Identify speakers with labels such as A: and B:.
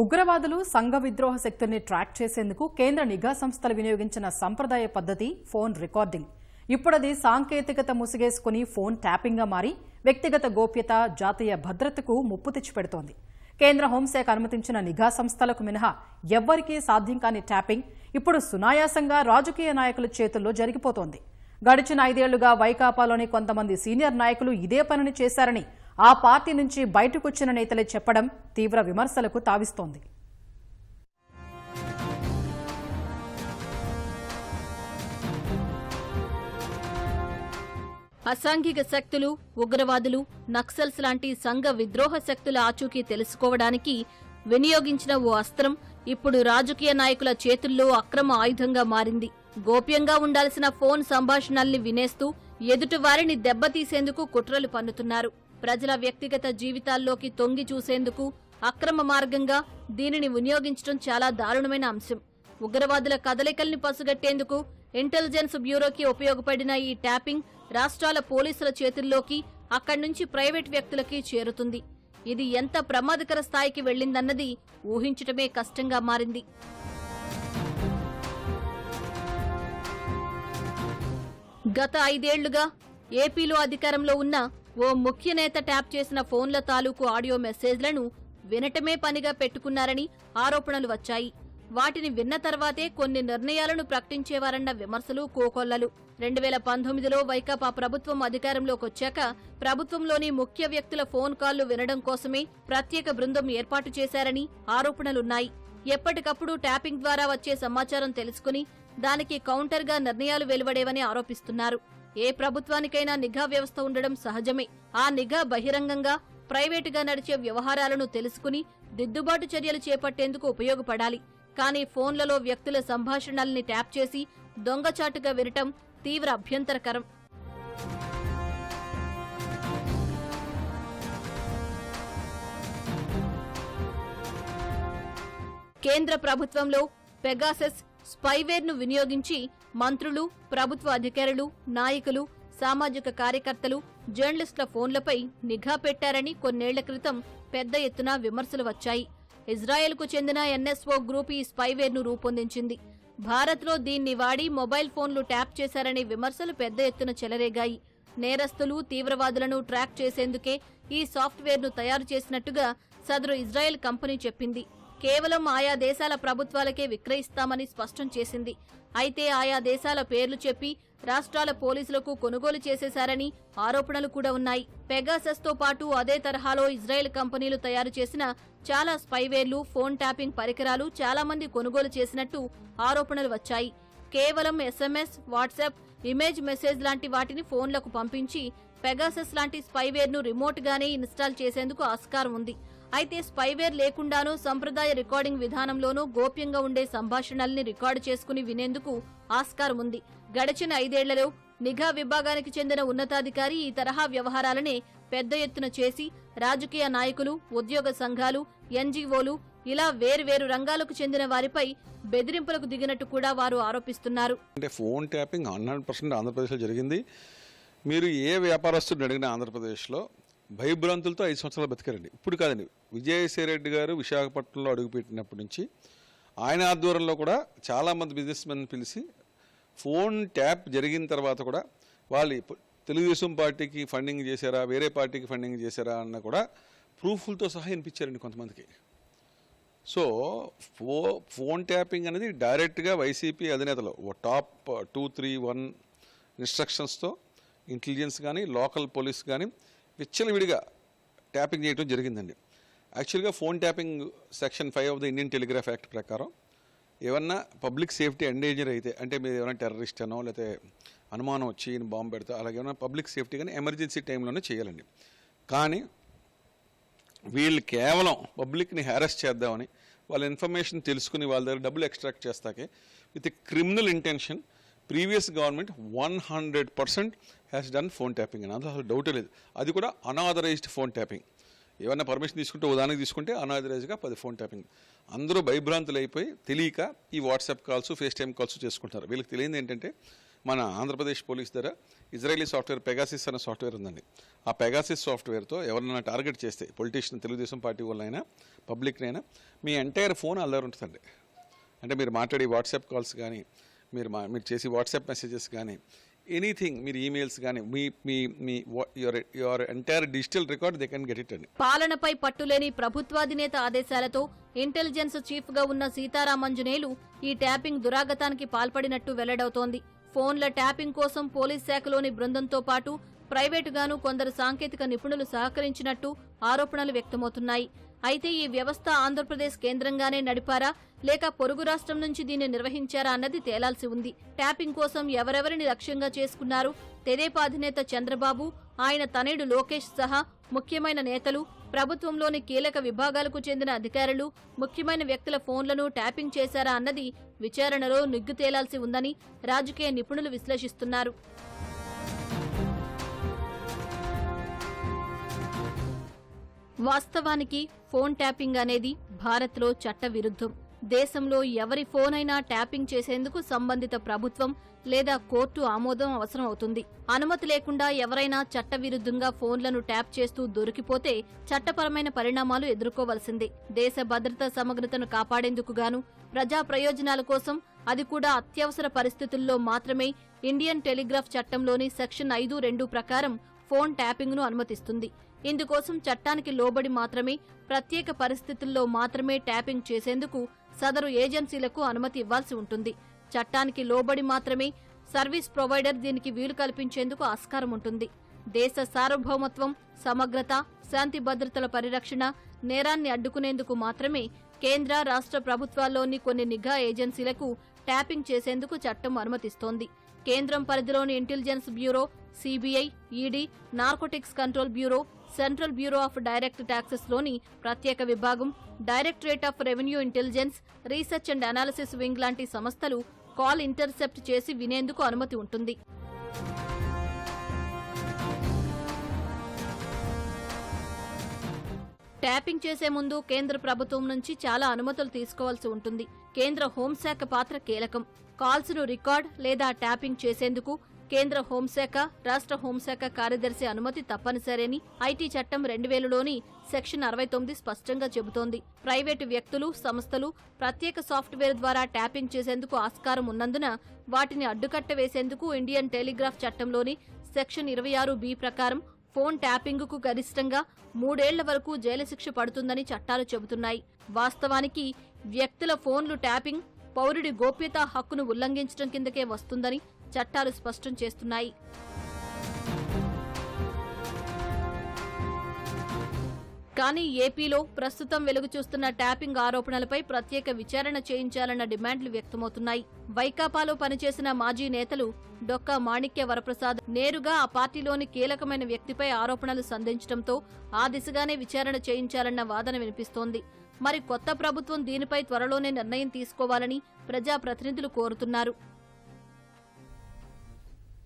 A: ఉగ్రవాదులు సంఘ విద్రోహ శక్తుల్ని ట్రాక్ చేసేందుకు కేంద్ర నిఘా సంస్థలు వినియోగించిన సంప్రదాయ పద్ధతి ఫోన్ రికార్డింగ్. ఇప్పుడది సాంకేతికత ముసిగేసుకుని ఫోన్ ట్యాపింగ్గా మారి వ్యక్తిగత గోప్యత జాతీయ భద్రతకు ముప్పు తెచ్చిపెడుతోంది. కేంద్ర హోంశాఖ అనుమతించిన నిఘా సంస్థలకు మినహా ఎవ్వరికీ సాధ్యం కాని ట్యాపింగ్ ఇప్పుడు సునాయాసంగా రాజకీయ నాయకుల చేతుల్లో జరిగిపోతోంది. గడిచిన ఐదేళ్ళుగా వైకాపాలోని కొంతమంది సీనియర్ నాయకులు ఇదే పనిని చేశారని ఆ పార్టీ నుంచి బయటకొచ్చిన నేతలే చెప్పడం తీవ్ర విమర్శలకు తావిస్తోంది.
B: అసాంఘిక శక్తులు ఉగ్రవాదులు నక్సల్స్ లాంటి సంఘ విద్రోహ శక్తుల ఆచూకీ తెలుసుకోవడానికి వినియోగించిన ఓ అస్త్రం ఇప్పుడు రాజకీయ నాయకుల చేతుల్లో అక్రమ ఆయుధంగా మారింది. గోప్యంగా ఉండాల్సిన ఫోన్ సంభాషణల్ని వినేస్తూ ఎదుటివారిని దెబ్బతీసేందుకు కుట్రలు పన్నుతున్నారు. ప్రజల వ్యక్తిగత జీవితాల్లోకి తొంగి చూసేందుకు అక్రమ మార్గంగా దీనిని వినియోగించడం చాలా దారుణమైన అంశం. ఉగ్రవాదుల కదలికల్ని పసుగట్టేందుకు ఇంటెలిజెన్స్ బ్యూరోకి ఉపయోగపడిన ఈ ట్యాపింగ్ రాష్ట్రాల పోలీసుల చేతుల్లోకి అక్కడి నుంచి ప్రైవేట్ వ్యక్తులకి చేరుతుంది. ఇది ఎంత ప్రమాదకర స్థాయికి వెళ్ళిందన్నది ఊహించటమే కష్టంగా మారింది. గత ఐదేళ్ళుగా ఏపీలో అధికారంలో ఉన్న ఓ ముఖ్య నేత ట్యాప్ చేసిన ఫోన్ల తాలూకు ఆడియో మెసేజ్లను వినటమే పనిగా పెట్టుకున్నారని ఆరోపణలు వచ్చాయి. వాటిని విన్న తర్వాతే కొన్ని నిర్ణయాలను ప్రకటించేవారన్న విమర్శలు కోకొల్లలు. రెండు వేల పంతొమ్మిదిలో వైకాపా ప్రభుత్వం అధికారంలోకొచ్చాక ప్రభుత్వంలోని ముఖ్య వ్యక్తుల ఫోన్ కాల్లు వినడం కోసమే ప్రత్యేక బృందం ఏర్పాటు చేశారని ఆరోపణలున్నాయి. ఎప్పటికప్పుడు ట్యాపింగ్ ద్వారా వచ్చే సమాచారం తెలుసుకుని దానికి కౌంటర్గా నిర్ణయాలు వెలువడేవని ఆరోపిస్తున్నారు. ఏ ప్రభుత్వానికైనా నిఘా వ్యవస్థ ఉండడం సహజమే. ఆ నిఘా బహిరంగంగా ప్రైవేటుగా నడిచే వ్యవహారాలను తెలుసుకుని దిద్దుబాటు చర్యలు చేపట్టేందుకు ఉపయోగపడాలి. కానీ ఫోన్లలో వ్యక్తుల సంభాషణల్ని ట్యాప్ చేసి దొంగచాటుగా వినటం తీవ్ర అభ్యంతరకరం. కేంద్ర ప్రభుత్వంలో పెగాసెస్ స్పైవేర్ను వినియోగించి మంత్రులు ప్రభుత్వ అధికారులు నాయకులు సామాజిక కార్యకర్తలు జర్నలిస్టుల ఫోన్లపై నిఘా పెట్టారని కొన్నేళ్ళ క్రితం పెద్ద ఎత్తున విమర్శలు వచ్చాయి. ఇజ్రాయెల్కు చెందిన ఎన్ఎస్ఓ గ్రూప్ ఈ స్పైవేర్ను రూపొందించింది. భారత్లో దీన్ని వాడి మొబైల్ ఫోన్లు ట్యాప్ చేశారనే విమర్శలు పెద్ద ఎత్తున చెలరేగాయి. నేరస్తులు తీవ్రవాదులను ట్రాక్ చేసేందుకే ఈ సాఫ్ట్వేర్ను తయారు చేసినట్టుగా సదరు ఇజ్రాయెల్ కంపెనీ చెప్పింది. కేవలం ఆయా దేశాల ప్రభుత్వాలకే విక్రయిస్తామని స్పష్టం చేసింది. అయితే ఆయా దేశాల పేర్లు చెప్పి రాష్ట్రాల పోలీసులకు కొనుగోలు చేసేశారని ఆరోపణలు కూడా ఉన్నాయి. పెగాసస్తో పాటు అదే తరహాలో ఇజ్రాయెల్ కంపెనీలు తయారు చేసిన చాలా స్పైవేర్లు ఫోన్ ట్యాపింగ్ పరికరాలు చాలా మంది కొనుగోలు చేసినట్టు ఆరోపణలు వచ్చాయి. కేవలం ఎస్ఎంఎస్ వాట్సాప్ ఇమేజ్ మెసేజ్ లాంటి వాటిని ఫోన్లకు పంపించి పెగాసస్ లాంటి స్పైవేర్ను రిమోట్గానే ఇన్స్టాల్ చేసేందుకు ఆస్కారం ఉంది. అయితే స్పైవేర్ లేకుండానూ సంప్రదాయ రికార్డింగ్ విధానంలోనూ గోప్యంగా ఉండే సంభాషణల్ని రికార్డు చేసుకుని వినేందుకు ఆస్కారం ఉంది. గడిచిన ఐదేళ్ళలో నిఘా విభాగానికి చెందిన ఉన్నతాధికారి ఈ తరహా వ్యవహారాలనే పెద్ద ఎత్తున చేసి రాజకీయ నాయకులు ఉద్యోగ సంఘాలు ఎన్జీఓలు ఇలా వేర్వేరు రంగాలకు చెందిన వారిపై బెదిరింపులకు దిగినట్టు కూడా వారు ఆరోపిస్తున్నారు.
C: అంటే ఫోన్ ట్యాపింగ్ హండ్రెడ్ పర్సెంట్ ఆంధ్రప్రదేశ్లో జరిగింది. మీరు ఏ వ్యాపారస్తుడిని అడిగినా ఆంధ్రప్రదేశ్లో భయభ్రాంతులతో ఐదు సంవత్సరాలు బతికారండి. ఇప్పుడు కాదండి. విజయసాయి గారు విశాఖపట్నంలో అడుగుపెట్టినప్పటి నుంచి ఆయన ఆధ్వర్యంలో కూడా చాలామంది బిజినెస్ మెన్ పిలిచి ఫోన్ ట్యాప్ జరిగిన తర్వాత కూడా వాళ్ళు తెలుగుదేశం పార్టీకి ఫండింగ్ చేశారా వేరే పార్టీకి ఫండింగ్ చేశారా అన్న కూడా ప్రూఫ్లతో సహా వినిపించారండి కొంతమందికి. సో ఫో ఫోన్ ట్యాపింగ్ అనేది డైరెక్ట్గా వైసీపీ అధినేతలు ఓ టాప్ టూ త్రీ వన్ ఇన్స్ట్రక్షన్స్తో ఇంటెలిజెన్స్ కానీ లోకల్ పోలీస్ కానీ విచ్చలవిడిగా ట్యాపింగ్ చేయడం జరిగిందండి. యాక్చువల్గా phone tapping section five of the Indian telegraph act ప్రకారం ఏమన్నా పబ్లిక్ సేఫ్టీ ఎండేంజర్ అయితే అంటే మీరు ఏమైనా టెర్రరిస్ట్ అనో లేకపోతే అనుమానం వచ్చి ఈయన బాంబు పెడతా అలాగే ఏమైనా పబ్లిక్ సేఫ్టీ కానీ ఎమర్జెన్సీ టైంలోనే చేయాలండి. కానీ వీళ్ళు కేవలం పబ్లిక్ని హ్యారెస్ చేద్దామని వాళ్ళ ఇన్ఫర్మేషన్ తెలుసుకుని వాళ్ళ దగ్గర డబ్బులు extract చేస్తాకే with criminal intention previous government one hundred percent has done phone tapping అని. అందులో అసలు డౌటే లేదు. అది కూడా అనాథరైజ్డ్ ఫోన్ ట్యాపింగ్ ఏమన్నా పర్మిషన్ తీసుకుంటే ఉదాహరణకి తీసుకుంటే అనాథరైజ్గా పది ఫోన్ ట్యాపింగ్ అందరూ భయభ్రాంతులు అయిపోయి తెలియక ఈ WhatsApp calls FaceTime calls చేసుకుంటారు వీళ్ళకి తెలియదు ఏంటంటే మన ఆంధ్రప్రదేశ్ పోలీస్ దగ్గర ఇజ్రాయలీ సాఫ్ట్వేర్ పెగాసిస్ అనే సాఫ్ట్వేర్ ఉందండి. ఆ పెగాసిస్ సాఫ్ట్వేర్తో ఎవరైనా టార్గెట్ చేస్తే పొలిటీషియన్ తెలుగుదేశం పార్టీ వాళ్ళైనా పబ్లిక్నైనా మీ ఎంటైర్ ఫోన్ అల్లరి ఉంటుందండి. అంటే మీరు మాట్లాడే వాట్సాప్ కాల్స్ కానీ మీరు మా మీరు చేసి వాట్సాప్ మెసేజెస్ కానీ ఎనీథింగ్ మీరు ఈమెయిల్స్ కానీ మీ మీ మీ your your entire digital record they can get it అండి.
B: పాలనపై పట్టులేని ప్రభుత్వాధినేత ఆదేశాలతో ఇంటెలిజెన్స్ చీఫ్గా ఉన్న సీతారామంజునేలు ఈ ట్యాపింగ్ దురాగతానికి పాల్పడినట్టు వెల్లడవుతోంది. ఫోన్ల ట్యాపింగ్ కోసం పోలీస్ శాఖలోని బృందంతో పాటు ప్రైవేటుగాను కొందరు సాంకేతిక నిపుణులు సహకరించినట్టు ఆరోపణలు వ్యక్తమవుతున్నాయి. అయితే ఈ వ్యవస్థ ఆంధ్రప్రదేశ్ కేంద్రంగానే నడిపారా? లేక పొరుగు రాష్ట్రం నుంచి దీన్ని నిర్వహించారా అన్నది తేలాల్సి ఉంది. ట్యాపింగ్ కోసం ఎవరెవరిని లక్ష్యంగా చేసుకున్నారు? తెదేపా అధినేత చంద్రబాబు ఆయన తనయుడు లోకేష్ సహా ముఖ్యమైన నేతలు ప్రభుత్వంలోని కీలక విభాగాలకు చెందిన అధికారులు ముఖ్యమైన వ్యక్తుల ఫోన్లను ట్యాపింగ్ చేశారా అన్నది విచారణలో నిగ్గు తేలాల్సి ఉందని రాజకీయ నిపుణులు విశ్లేషిస్తున్నారు. వాస్తవానికి ఫోన్ ట్యాపింగ్ అనేది భారత్లో చట్టవిరుద్ధం. దేశంలో ఎవరి ఫోన్ అయినా ట్యాపింగ్ చేసేందుకు సంబంధిత ప్రభుత్వం లేదా కోర్టు ఆమోదం అవసరం అవుతుంది అనుమతి లేకుండా ఎవరైనా చట్టవిరుద్ధంగా ఫోన్లను ట్యాప్ చేస్తూ దొరికిపోతే చట్టపరమైన పరిణామాలు ఎదుర్కోవలసిందే. దేశ భద్రత సమగ్రతను కాపాడేందుకు గాను ప్రజా ప్రయోజనాల కోసం అది కూడా అత్యవసర పరిస్థితుల్లో మాత్రమే ఇండియన్ టెలిగ్రాఫ్ చట్టంలోని సెక్షన్ ఐదు రెండు ప్రకారం ఫోన్ ట్యాపింగ్ను అనుమతిస్తుంది. ఇందుకోసం చట్టానికి లోబడి మాత్రమే ప్రత్యేక పరిస్థితుల్లో మాత్రమే ట్యాపింగ్ చేసేందుకు సదరు ఏజెన్సీలకు అనుమతి ఇవ్వాల్సి ఉంటుంది. చట్టానికి లోబడి మాత్రమే సర్వీస్ ప్రొవైడర్ దీనికి వీలు కల్పించేందుకు ఆస్కారం ఉంటుంది. దేశ సార్వభౌమత్వం సమగ్రత శాంతి భద్రతల పరిరక్షణ నేరాన్ని అడ్డుకునేందుకు మాత్రమే కేంద్ర రాష్ట్ర ప్రభుత్వాల్లోని కొన్ని నిఘా ఏజెన్సీలకు ట్యాపింగ్ చేసేందుకు చట్టం అనుమతిస్తోంది. కేంద్రం పరిధిలోని intelligence bureau CBI ED narcotics control bureau central bureau of direct టాక్సెస్లోని ప్రత్యేక విభాగం directorate of revenue intelligence research and analysis wing లాంటి సంస్థలు కాల్ ఇంటర్సెప్ట్ చేసి వినేందుకు అనుమతి ఉంటుంది. ట్యాపింగ్ చేసే ముందు కేంద్ర ప్రభుత్వం నుంచి చాలా అనుమతులు తీసుకోవాల్సి ఉంటుంది. కేంద్ర హోంశాఖ పాత్ర కీలకం. కాల్స్ను రికార్డ్ లేదా ట్యాపింగ్ చేసేందుకు కేంద్ర హోంశాఖ రాష్ట్ర హోంశాఖ కార్యదర్శి అనుమతి తప్పనిసరని ఐటీ చట్టం రెండు వేలలోని సెక్షన్ అరవై తొమ్మిది స్పష్టంగా చెబుతోంది. ప్రైవేటు వ్యక్తులు సంస్థలు ప్రత్యేక సాఫ్ట్వేర్ ద్వారా ట్యాపింగ్ చేసేందుకు ఆస్కారం ఉన్నందున వాటిని అడ్డుకట్ట వేసేందుకు ఇండియన్ టెలిగ్రాఫ్ చట్టంలోని సెక్షన్ ఇరవై ఆరు బి ప్రకారం ఫోన్ ట్యాపింగ్కు గరిష్టంగా మూడేళ్ళ వరకు జైలు శిక్ష పడుతుందని చట్టాలు చెబుతున్నాయి. వాస్తవానికి వ్యక్తుల ఫోన్లు ట్యాపింగ్ పౌరుడి గోప్యతా హక్కును ఉల్లంఘించడం కిందకే వస్తుందని చట్టాలు స్పష్టం చేస్తున్నాయి. కానీ ఏపీలో ప్రస్తుతం వెలుగు చూస్తున్న ట్యాపింగ్ ఆరోపణలపై ప్రత్యేక విచారణ చేయించాలన్న డిమాండ్లు వ్యక్తమవుతున్నాయి. వైకాపాలో పనిచేసిన మాజీ నేతలు డొక్కా మాణిక్య వరప్రసాద్ నేరుగా ఆ పార్టీలోని కీలకమైన వ్యక్తిపై ఆరోపణలు సంధించడంతో ఆ దిశగానే విచారణ చేయించాలన్న వాదన వినిపిస్తోంది. మరి కొత్త ప్రభుత్వం దీనిపై త్వరలోనే నిర్ణయం తీసుకోవాలని ప్రజాప్రతినిధులు కోరుతున్నారు.